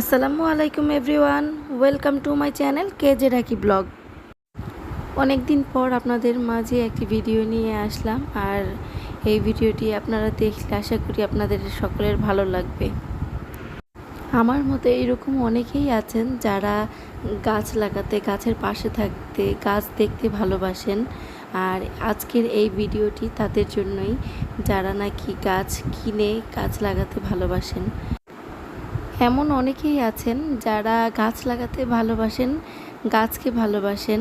আসসালামু আলাইকুম everyone, welcome to my channel KJ Rakhi blog. অনেক দিন পর আপনাদের মাঝে একটি ভিডিও নিয়ে আসলাম, আর এই ভিডিওটি আপনারা দেখলে আশা করি আপনাদের সকলের ভালো লাগবে। আমার মতো এরকম অনেকেই আছেন যারা গাছ লাগাতে, গাছের পাশে থাকতে, গাছ দেখতে ভালোবাসেন, আর আজকের এই ভিডিওটি তাদের জন্যই, যারা নাকি গাছ কিনে, গাছ লাগাতে ভালোবাসেন। এমন অনেকেই আছেন যারা গাছ লাগাতে ভালোবাসেন, গাছকে ভালোবাসেন,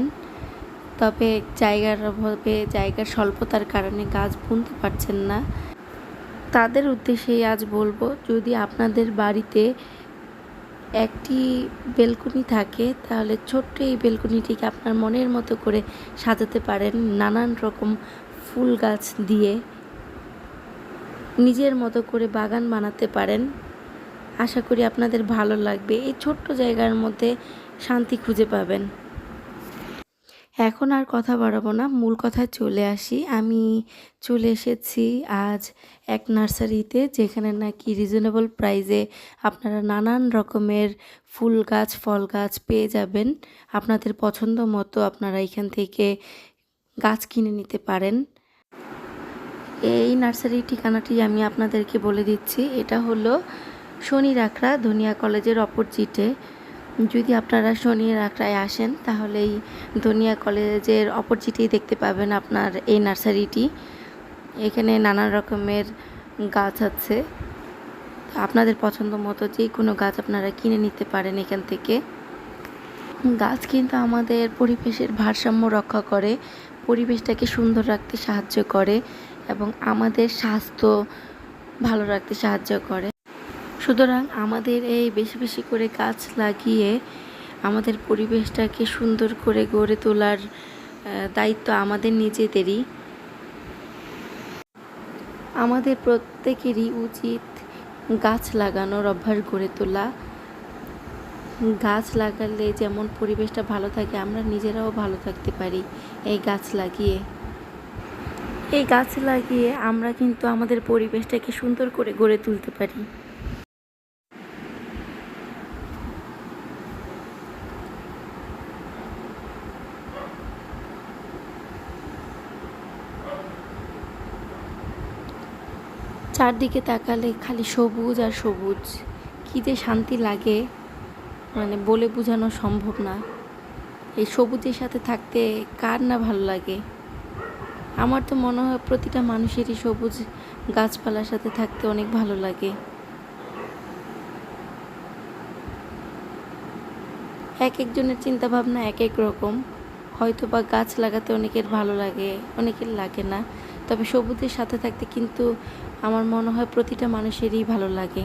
তবে জায়গার অভাবে, জায়গার স্বল্পতার কারণে গাছ বুনতে পারছেন না। তাদের উদ্দেশ্যেই আজ বলব, যদি আপনাদের বাড়িতে একটি বেলকনি থাকে, তাহলে ছোট্ট এই বেলকনিটিকে আপনার মনের মতো করে সাজাতে পারেন নানান রকম ফুল গাছ দিয়ে। নিজের মতো করে বাগান বানাতে পারেন। আশা করি আপনাদের ভালো লাগবে। এই ছোট্ট জায়গার মধ্যে শান্তি খুঁজে পাবেন। এখন আর কথা বাড়াবো না, মূল কথায় চলে আসি। আমি চলে এসেছি আজ এক নার্সারিতে, যেখানে নাকি রিজনেবল প্রাইসে আপনারা নানান রকমের ফুল গাছ, ফল গাছ পেয়ে যাবেন। আপনাদের পছন্দ মতো আপনারা এখান থেকে গাছ কিনে নিতে পারেন। এই নার্সারির ঠিকানাটি আমি আপনাদেরকে বলে দিচ্ছি। এটা হলো শনি রাখড়া ধনিয়া কলেজের অপোজিটে যদি আপনারা শনি রাখড়ায় আসেন তাহলে এই ধনিয়া কলেজের অপোজিটেই দেখতে পাবেন আপনার এই নার্সারিটি। এখানে নানান রকমের গাছ আছে। আপনাদের পছন্দ মতো যে কোনো গাছ আপনারা কিনে নিতে পারেন এখান থেকে। গাছ কিন্তু আমাদের পরিবেশের ভারসাম্য রক্ষা করে, পরিবেশটাকে সুন্দর রাখতে সাহায্য করে এবং আমাদের স্বাস্থ্য ভালো রাখতে সাহায্য করে। সুতরাং আমাদের এই বেশি বেশি করে গাছ লাগিয়ে আমাদের পরিবেশটাকে সুন্দর করে গড়ে তোলার দায়িত্ব আমাদের নিজেদেরই। আমাদের প্রত্যেকেরই উচিত গাছ লাগানোর অভ্যাস গড়ে তোলা। গাছ লাগালে যেমন পরিবেশটা ভালো থাকে, আমরা নিজেরাও ভালো থাকতে পারি এই গাছ লাগিয়ে। এই গাছ লাগিয়ে আমরা কিন্তু আমাদের পরিবেশটাকে সুন্দর করে গড়ে তুলতে পারি। চারদিকে তাকালে খালি সবুজ আর সবুজ। কী যে শান্তি লাগে মানে বলে বোঝানো সম্ভব না। এই সবুজের সাথে থাকতে কার না ভালো লাগে? আমার তো মনে হয় প্রতিটা মানুষেরই সবুজ গাছপালার সাথে থাকতে অনেক ভালো লাগে। এক একজনের চিন্তা ভাবনা এক এক রকম। হয়তো বা গাছ লাগাতে অনেকের ভালো লাগে, অনেকের লাগে না। তবে সবুজের সাথে থাকতে কিন্তু আমার মনে হয় প্রতিটা মানুষেরই ভালো লাগে।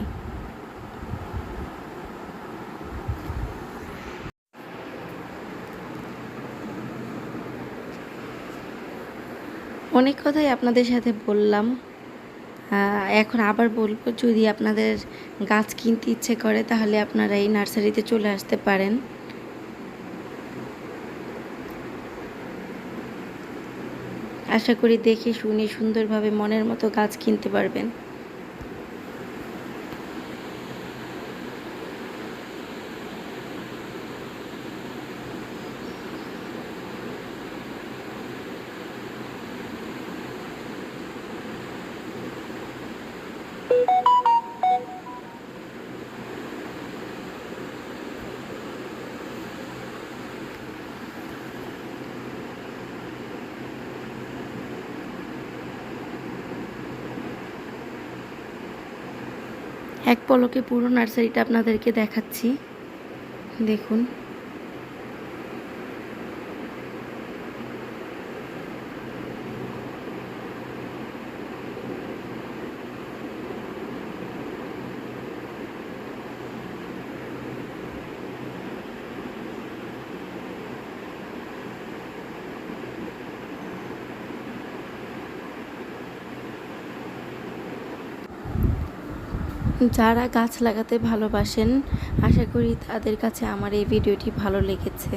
অনেক কথাই আপনাদের সাথে বললাম। এখন আবার বলব, যদি আপনাদের গাছ কিনতে ইচ্ছে করে, তাহলে আপনারা এই নার্সারিতে চলে আসতে পারেন। আশা করি দেখে শুনে সুন্দরভাবে মনের মতো গাছ কিনতে পারবেন। এক পলকে পুরো নার্সারিটা আপনাদেরকে দেখাচ্ছি। দেখুন। যারা গাছ লাগাতে ভালোবাসেন, আশা করি তাদের কাছে আমার এই ভিডিওটি ভালো লেগেছে।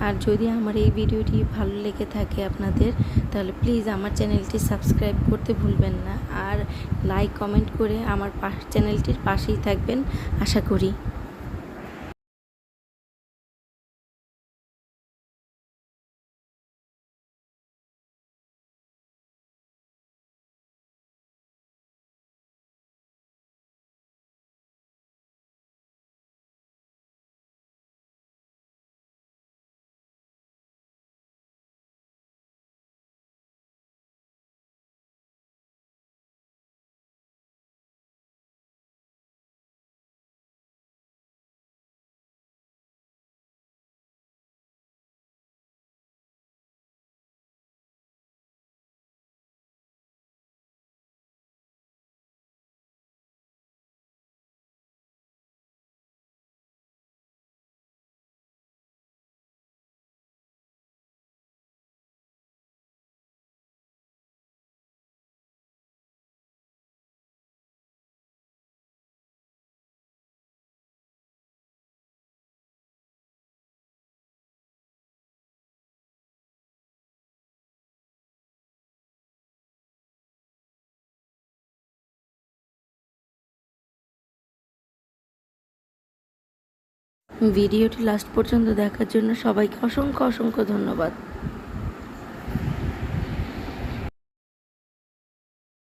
আর যদি আমার এই ভিডিওটি ভালো লেগে থাকে আপনাদের, তাহলে প্লিজ আমার চ্যানেলটি সাবস্ক্রাইব করতে ভুলবেন না। আর লাইক কমেন্ট করে আমার চ্যানেলটির পাশেই থাকবেন, আশা করি। ভিডিওটি লাস্ট পর্যন্ত দেখার জন্য সবাইকে অসংখ্য অসংখ্য ধন্যবাদ।